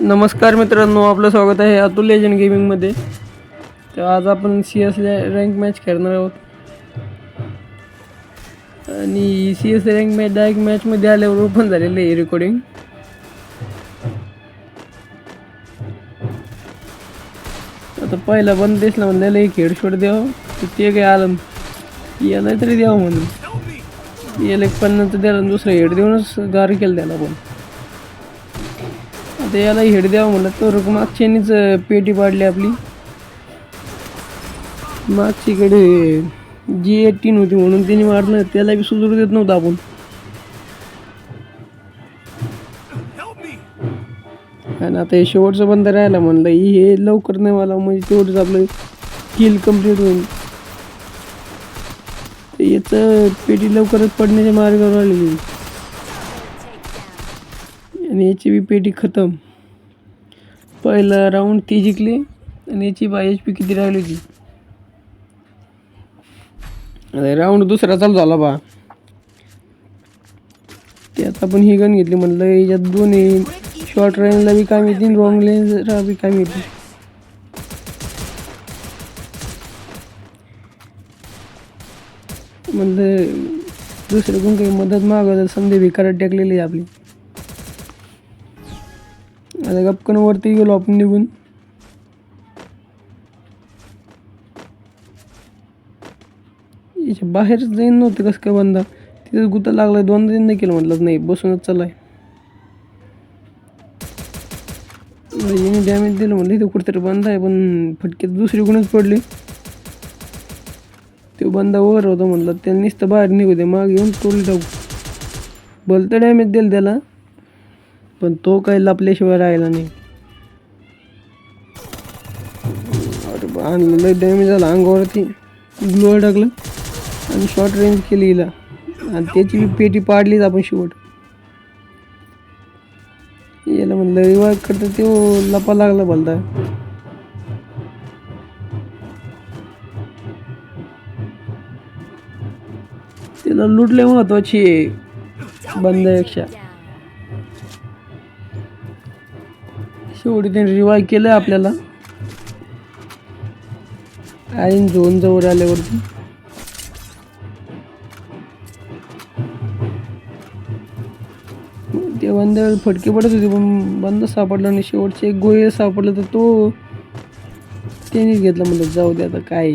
नमस्कार मित्रांनो आपलं स्वागत आहे अतुल लेजंड गेमिंगमध्ये तर आज आपण सी एस रँक मॅच खेळणार आहोत. आणि C S rank match direct मॅचमध्ये आल्यावर ओपन झालेलं आहे रेकॉर्डिंग आता पहिला बंद दिसला म्हणलेलं एक हेडशॉट द्यावं तर ते काय आलं याला तरी द्यावं म्हणून. याला एक पन्नास द्यायला आणि दुसरं हेड देऊनच गार केलं त्याला पण. आता याला हेड द्यावं म्हणलं तर मागच्यानीच पेटी पाडली आपली. मागचीकडे जी एटीन होती म्हणून त्यांनी मारलं त्याला बी सुधरू देत नव्हतं आपण. आणि आता हे शेवटचं बंद राहिला म्हणलं हे लवकर नाही मला म्हणजे तेवढंच आपलं किल कंप्लीट होईल. तर याचं पेटी लवकरच पडण्याच्या मार्गावर आलेली आणि याची बी पेटी खतम. पहिलं राऊंड ती जिंकली आणि याची बा एच पी किती राहिली होती? राऊंड दुसरा चालू झाला बा. त्यात आपण ही गन घेतली म्हटलं याच्यात दोन्ही शॉर्ट रेंजला बी काम येतील रॉंग रेंजला बी काम येतील. म्हणलं दुसरं कोण काही मदत मागवत संधी भिकारात टाकलेली आहे आपली. आता गपकन वरती गेलो आपण निघून. याच्या बाहेर जाईन नव्हतं कसं काय बंदा. तिथं गुता लागलाय दोनदा तीनदा केलं म्हटलं नाही बसूनच चालाय याने डॅमेज दिलं म्हणलं इथं कुठेतरी बंद आहे पण फटके दुसरी कोणच पडली. तो बंदा वर होता म्हटलं त्याला नुसतं बाहेर निघू दे माग येऊन तोडली टाकू. भलतं डॅमेज दिलं त्याला. पण तो काही लपल्याशिवाय राहिला नाही. अरे आणलं लय डॅमेज झाला अंगावरती. ग्लोअर टाकलं आणि शॉर्ट रेंज केली हिला. आणि त्याची बी पेटी पाडलीच आपण शेवट. याला म्हणलं रिवाय करता तो लपा लागला भलता. त्याला लुटले महत्वाची आहे बंदापेक्षा शेवटी त्याने रिवाय केलं आपल्याला. आणि झोन जवळ आल्यावरती. ते बंद फटके पडत होते पण बंद सापडला आणि शेवटचे एक गोळे सापडलं तर तो त्यांनीच घेतला. म्हणलं जाऊ दे आता काय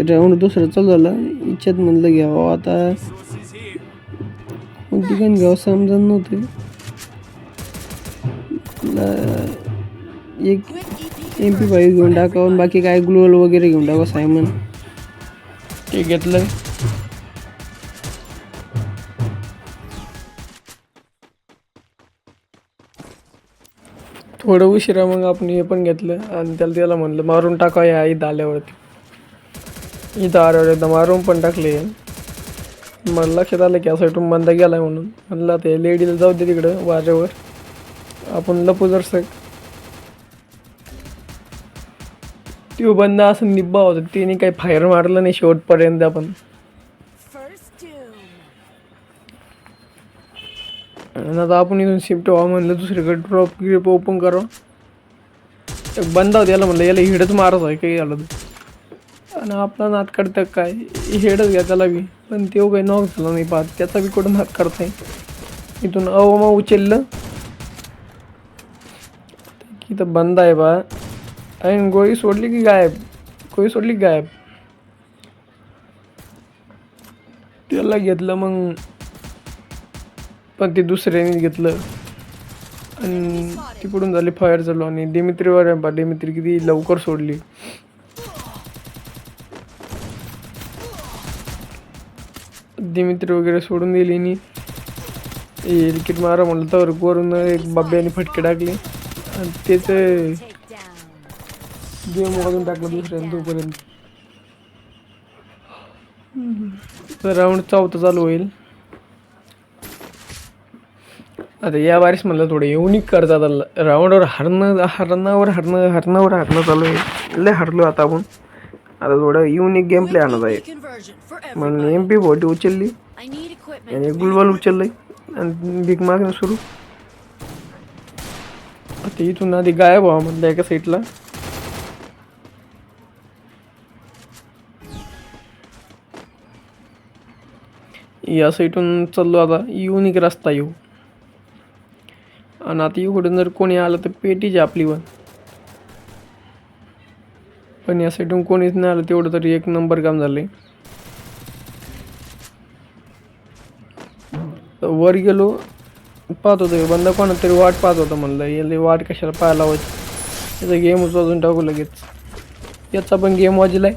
राऊंड दुसरं चालू झालं. इच्छात म्हणलं घ्यावं आता. कोणती पण घ्यावं समजत नव्हते एक एम पी फाईव्ह घेऊन टाकावं आणि बाकी काय ग्लोअल वगैरे घेऊन टाकावं सायमन ते घेतलं थोडं उशिरा मग आपण हे पण घेतलं आणि त्याला त्याला म्हणलं मारून टाका या इथं आल्यावरती. इथं आल्यावर एकदा मारून पण टाकले. मला लक्षात आलं की असा टूम बंद गेलाय म्हणून. म्हणलं ते लेडीला जाऊ दे तिकडं वाऱ्यावर. आपण लपू जरसक तो बंद असं निब्बा होता. तिने काही फायर मारलं नाही शेवटपर्यंत आपण. आता आपण इथून शिफ्ट व्हा म्हणलं दुसरीकडे ड्रॉप ग्रिप ओपन करा बंद होता याला म्हणलं याला हिडच मारत आहे काही झालं तर. आणि आपला नात काढतं काय? हेडच घ्या त्याला बी. पण तो काही नॉक झाला नाही पाहत. त्याचा बी कुठं नात काढताय इथून अवमा उचललं. इथं बंद आहे बा. आणि गोळी सोडली की गायब? गोळी सोडली की गायब? त्याला घेतलं मग. पण ते दुसऱ्याने घेतलं. आणि तिकडून झाली फायर चालू आणि डिमित्रीवर आहे बा डिमित्री किती लवकर सोडली. दिमित्री वगैरे सोडून दिली आणि विकेट मारा म्हणलं तर वरून एक बाब्याने फटके टाकले. आणि तेच गेम वाजून टाकलं दुसऱ्यानं तोपर्यंत. तर राऊंड चौथा चालू होईल. आता या बारीस म्हणलं थोडं युनिक करतात राऊंडवर हरणं हरणावर हरणं हरणावर हरणं चालू आहे. लय हरलो आता आपण. आता थोडं युनिक गेम प्ले आणत आहे. म्हणून एम पी फोर्टी उचलली. आणि गुलवाल उचललंय. आणि भीक मागणं सुरू. आता इथून आधी गायब व्हावं म्हणलं एका साईडला या साईटून चाललो आता. युनिक रस्ता येऊ. आणि आता इकडून जर कोणी आलं तर पेटीच आपली वन पण या साईडून कोणीच नाही आलं तेवढं तरी एक नंबर काम झालं आहे वर गेलो पाहत होतो बंदा कोणा तरी वाट पाहत होता म्हणलं याला वाट कशाला पाहायला लावायची? याचा गेमच वाजून टाकू लगेच. याचा पण गेम वाजलाय.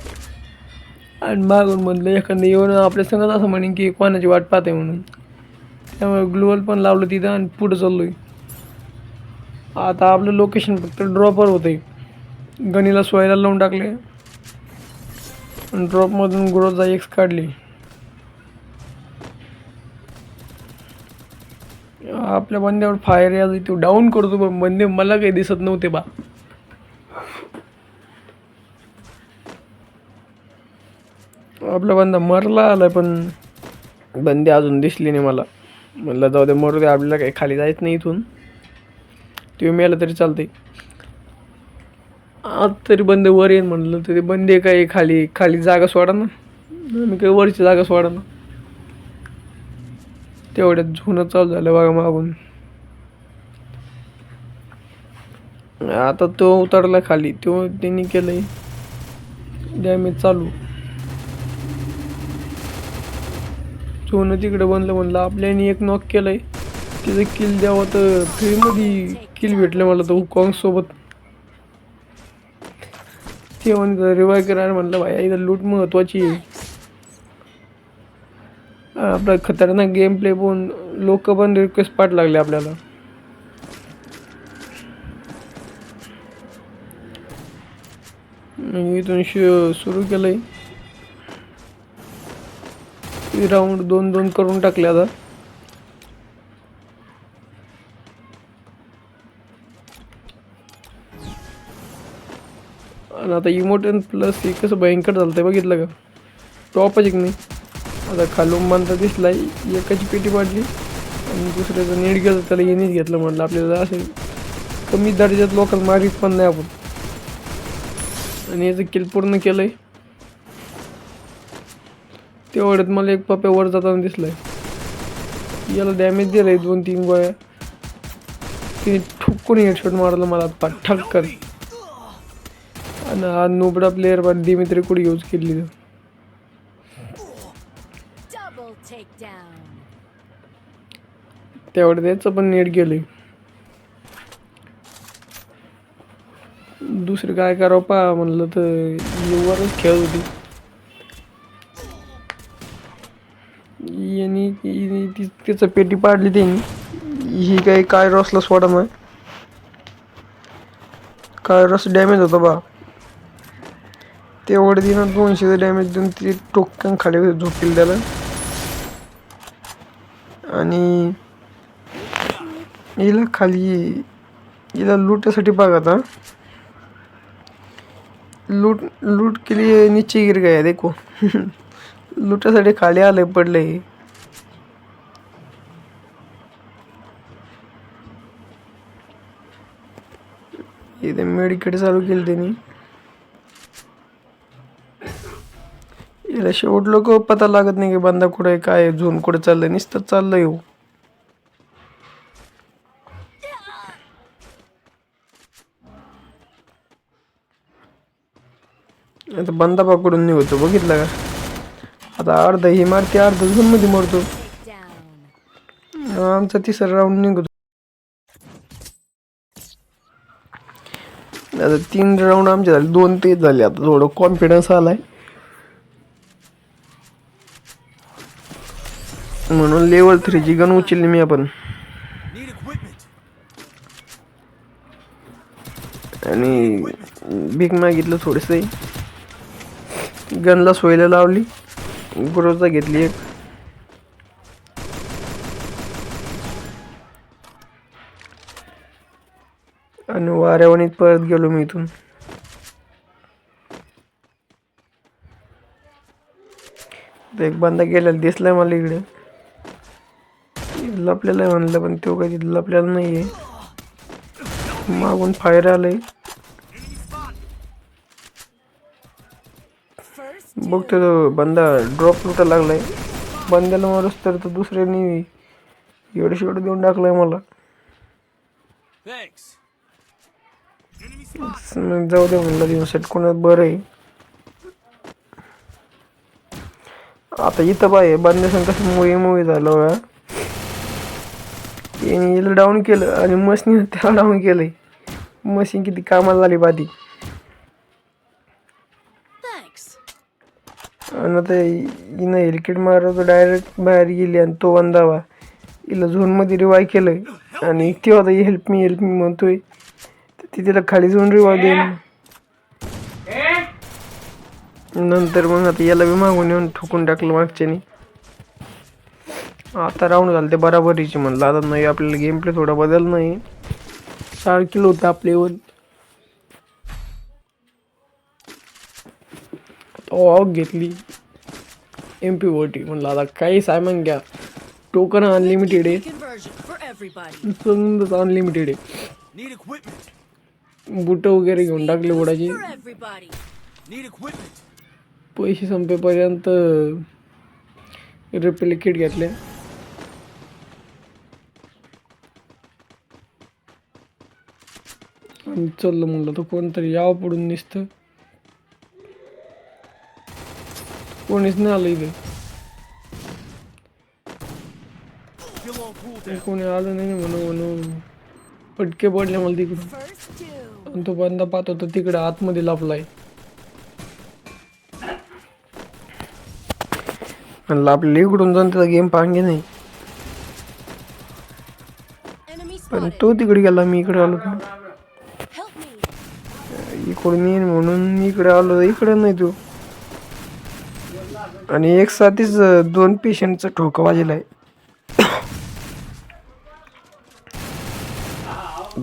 आणि मागून म्हणलं एखादं येऊन आपल्या संगत असं म्हणेन की कोणाची वाट पाहते म्हणून. त्यामुळे ग्लोवल पण लावलं तिथं आणि पुढं चाललोय. आता आपलं लोकेशन फक्त ड्रॉपर होतं आहे गणीला सोयला लावून टाकले. ड्रॉपमधून गुरोजा एक्स काढली. आपल्या बंद्यावर फायर या तो डाऊन करतो पण बंदे मला काही दिसत नव्हते बा. आपला बंदा मरला आलाय पण बंदे अजून दिसली नाही मला. म्हणलं जाऊ दे मरू दे. आपल्याला काही खाली जायचं नाही इथून. ते मेलं तरी चालते आज तरी बंदे वर येईन म्हणलं तरी बंदे काय खाली? खाली जागा सोडा ना. मी काही वरची जागा सोडा ना. तेवढ्यात झुनं चालू झालं बघा मागून. आता तो उतरला खाली. तो त्यांनी केलंय. डॅमेज चालू. झुनं तिकडे बनलं म्हणलं. आपल्याने एक नॉक केलंय. तिचं किल द्यावं तर फ्रीमध्ये किल भेटलं मला तर हुकॉंग सोबत. ते म्हणतं रिवाय करायला म्हटलं भाया इथं लूट महत्वाची आहे. आपला खतरनाक गेम प्ले पण लोक पण रिक्वेस्ट पाठ लागले आपल्याला. इथून सुरू केलंय. राऊंड दोन दोन करून टाकले आता. आणि आता इमोटन प्लस हे कसं भयंकर झालं ते बघितलं का? टॉपच एक नाही. आता खालून बांधता दिसला एकाची पेटी पाडली. आणि दुसऱ्याचं नीट गेलं त्याला येणीच घेतलं म्हटलं आपल्याला असे कमी दर्जात लोकल मारीत पण नाही आपण. आणि याचं किल पूर्ण केलंय. तेवढ्यात मला एक पप्या वर जाताना दिसलाय. याला डॅमेज दिलाय दोन तीन गोळ्या. तिने ठुकून हेडशॉट मारलं मला आता ठक्कर. आणि हा नोबडा प्लेअर पण दिमित्री कुठे यूज केली. तेवढं त्याचं पण नीट गेलंय. दुसरं काय करावं पा म्हणलं तर वरच खेळत होती. यांनी हिने ती- तिचं पेटी पाडली त्यांनी. ही काही काय रसला सोडा नाही काय रस डॅमेज होता बा. तेवढं दिनं दोनशेचं डॅमेज देऊन ती टोकन खाली झोपील त्याला. आणि हिला खाली हिला लूटसाठी बघा आता. लूट लूट के लिए नीचे गिर गया देखो. लुटासाठी खाली आले पडले इथे मेडिकेट चालू केली त्यांनी. याला शेवट लोक पता लागत नाही की बंदा कुठे काय झोन कुठे चाललंय नुसतं चाललंय हो. आता बंदा पकडून निघतो बघितलं का? आता अर्धा ही मारते अर्धा झोनमध्ये मरतो. आमचा तिसरा राऊंड निघतो. आता तीन राऊंड आमचे झाले दोन तेच झाले आता थोडं कॉन्फिडन्स आलाय. म्हणून लेवल थ्रीची गन उचलली मी आपण. आणि भीक मागितलं थोडस. गनला सोयला लावली. ग्रोजा घेतली एक. आणि वाऱ्यावणीत परत गेलो मी इथून. एक बंदा गेलेला दिसलाय मला इकडे. लपलेलं आहे म्हणलं पण तो काही लपलेला नाही आहे मागून फायर आलंय. बघतो तो बंदा ड्रॉप लुटा लागलाय? बंद्याला मारूस तर तो दुसऱ्यानी एवढं शेवटं देऊन टाकलंय मला. जाऊ दे म्हणलं दिवस कोणात बरं आहे. आता इथं पाय बंद्यासन कसं मुळे मुळे झालं बघा याने याला डाऊन केलं आणि मशीन त्याला डाऊन केलंय. मशीन किती कामाला झाली बाधी. आणि आता हिनं हेलकेट मारत डायरेक्ट बाहेर गेली आणि तो बंदावा हिला झोनमध्ये रिवाय केलंय. आणि ते होता हेल्प मी हेल्प मी म्हणतोय. तर ती तिला खाली जाऊन रिवाय देईन नंतर मग आता याला बी मागून येऊन ठोकून टाकलं मागच्यानी. आता राऊंड झालं ते बराबरीचे म्हणलं. आता नाही आपल्याला गेम प्ले थोडा बदल नाही. चार किलो होते आपले वन ऑफ घेतली. एम पी वर्टी म्हणलं आता काही सायमन घ्या. टोकन अनलिमिटेड आहे. अनलिमिटेड आहे. बुट वगैरे घेऊन टाकले बुडाचे. पैसे संपेपर्यंत रिप्लिकेट घेतले. आणि चाललं म्हणलं तर कोणतरी यावं पडून दिसतं कोणीच नाही आलं इथे. कोणी आलं नाही म्हणून म्हणून पटके पडले मला तिकडून. आणि तो बंदा पाहत होता तिकडे आतमध्ये लपलाय म्हणलं आपल्याला इकडून जाऊन त्याचा गेम पांगे नाही पण. तो तिकडे गेला मी इकडे आलो. इकडून येईन म्हणून इकडे आलो इकडे नाही तू. आणि एक साथीच दोन पेशंटचा ठोका वाजला आहे.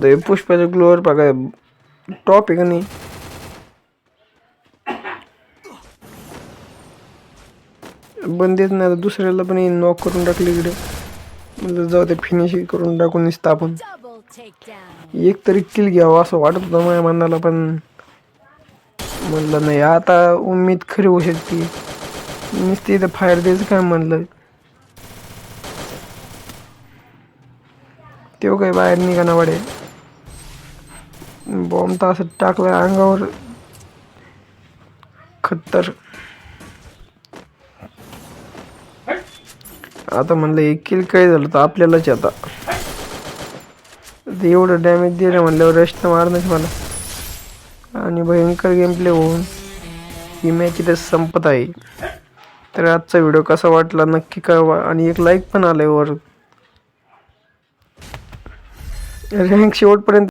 ते पुष्पाच्या ग्लोअर बघा टॉप आहे का नाही? बंदेच नाही दुसऱ्याला पण नॉक करून टाकले इकडे. म्हणलं जाऊ ते फिनिश करून टाकून निसतं आपण. Double takedown. एक तरी किल घ्यावं असं वाटत होतं माझ्या मनाला पण म्हणलं नाही आता उम्मीद खरी होऊ शकते. नुसती इथं फायर द्यायचं काय म्हणलं? तेव काय बाहेर निघाना वाडे. बॉम्ब तर असं टाकलं अंगावर. खत्तर. आता म्हणलं एक किल काय झालं तर आपल्यालाच आता. एवढं डॅमेज दिलं म्हणल्यावर रेस्ट मारणार मला. आणि भयंकर गेम प्ले होऊन ही मॅच इथे संपत आहे. तर आजचा व्हिडिओ कसा वाटला नक्की कळवा आणि एक लाईक पण आलाय वर. रँक शेवटपर्यंत